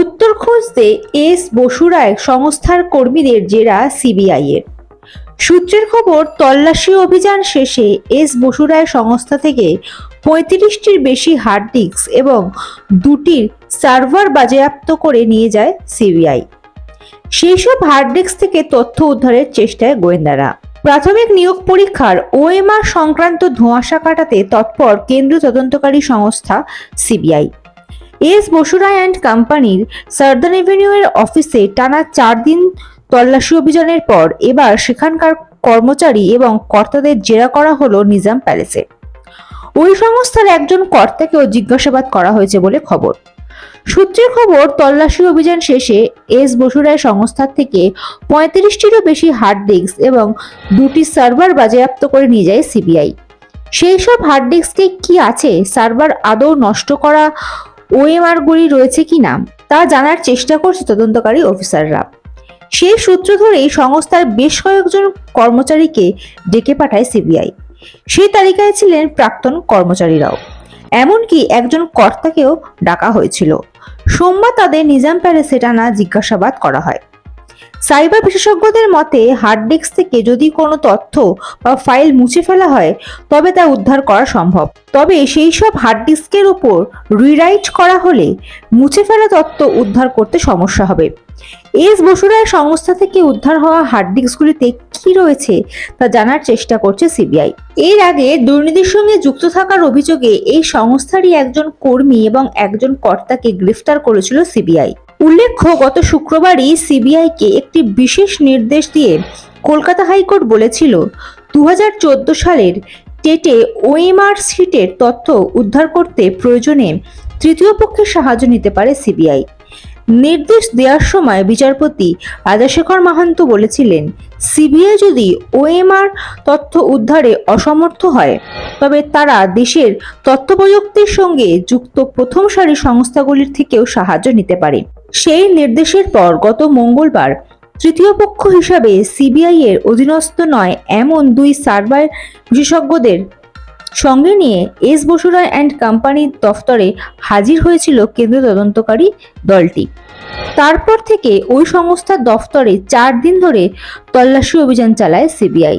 উত্তর খুঁজতে এস বসুরায় সংস্থার কর্মীদের জেরা সিবিআই এর। সূত্রের খবর, তল্লাশি অভিযান শেষে এস বসুরায় সংস্থা থেকে পঁয়ত্রিশটির বেশি হার্ড ডিস্ক এবং দুটির সার্ভার বাজেয়াপ্ত করে নিয়ে যায় সিবিআই। সেই সব হার্ড ডিস্ক থেকে তথ্য উদ্ধারের চেষ্টায় গোয়েন্দারা। প্রাথমিক নিয়োগ পরীক্ষার ওএমআর সংক্রান্ত ধোঁয়াশা কাটাতে তৎপর কেন্দ্রীয় তদন্তকারী সংস্থা সিবিআই। এস বসুরায় অ্যান্ড কোম্পানির সার্দান এভিনিউ এর অফিসে টানা চার দিন তল্লাশি অভিযানের পর এবার সেখানকার কর্মচারী এবং কর্তাদের জেরা করা হলো নিজাম প্যালেসে। ওই সংস্থার একজন কর্তাকেও জিজ্ঞাসাবাদ করা হয়েছে বলে খবর। সূত্রের খবর, তল্লাশি অভিযান শেষে এস বসুরায় সংস্থার থেকে পঁয়ত্রিশটিরও বেশি হার্ড ডিস্ক এবং দুটি সার্ভার বাজেয়াপ্ত করে নিয়ে যায় সিবিআই। সেই সব হার্ড ডিস্কে কি আছে? সার্ভার আদৌ নষ্ট করা ওএমআর গুলি রয়েছে কিনা তা জানার চেষ্টা করছে তদন্তকারী অফিসাররা। সেই সূত্র ধরেই সংস্থার বেশ কয়েকজন কর্মচারীকে ডেকে পাঠায় সিবিআই। সেই তালিকায় ছিলেন প্রাক্তন কর্মচারীরাও। এমনকি একজন কর্তাকেও ডাকা হয়েছিল। সোমবার তাদের নিজাম প্যালেসে টানা জিজ্ঞাসাবাদ করা হয়। সাইবার বিশেষজ্ঞদের মতে হার্ড ডিস্ক থেকে যদি কোনো তথ্য বা ফাইল মুছে ফেলা হয়, তবে তা উদ্ধার করা সম্ভব। তবে সেই সব হার্ড ডিস্কের উপর রিরাইট করা হলে মুছে ফেলা তথ্য উদ্ধার করতে সমস্যা হবে। এস বসুরায় সংস্থা থেকে উদ্ধার হওয়া হার্ড ডিস্কগুলিতে কি রয়েছে তা জানার চেষ্টা করছে সিবিআই। এর আগে দুর্নীতির সঙ্গে যুক্ত থাকার অভিযোগে এই সংস্থারই একজন কর্মী এবং একজন কর্তাকে গ্রেফতার করেছিল সিবিআই। উল্লেখ্য, গত শুক্রবারই সিবিআইকে একটি বিশেষ নির্দেশ দিয়ে কলকাতা হাইকোর্ট বলেছিল দু হাজার চোদ্দ সালের টেটে ওএমআর সিটের তথ্য উদ্ধার করতে প্রয়োজনে তৃতীয় পক্ষের সাহায্য নিতে পারে সিবিআই। নির্দেশ দেওয়ার সময় বিচারপতি রাজাশেখর মাহান্ত বলেছিলেন, সিবিআই যদি ওএমআর তথ্য উদ্ধারে অসমর্থ হয়, তবে তারা দেশের তথ্য প্রযুক্তির সঙ্গে যুক্ত প্রথম সারি সংস্থাগুলির থেকেও সাহায্য নিতে পারে। সেই নির্দেশের পর গত মঙ্গলবার তৃতীয় পক্ষ হিসাবে সিবিআই এর অধীনস্থ নয় এমন দুই সার্ভার বিশেষজ্ঞদের সঙ্গে নিয়ে এস বসুরা অ্যান্ড কোম্পানির দফতরে হাজির হয়েছিল কেন্দ্রীয় তদন্তকারী দলটি। তারপর থেকে ওই সংস্থার দফতরে চার দিন ধরে তল্লাশি অভিযান চালায় CBI.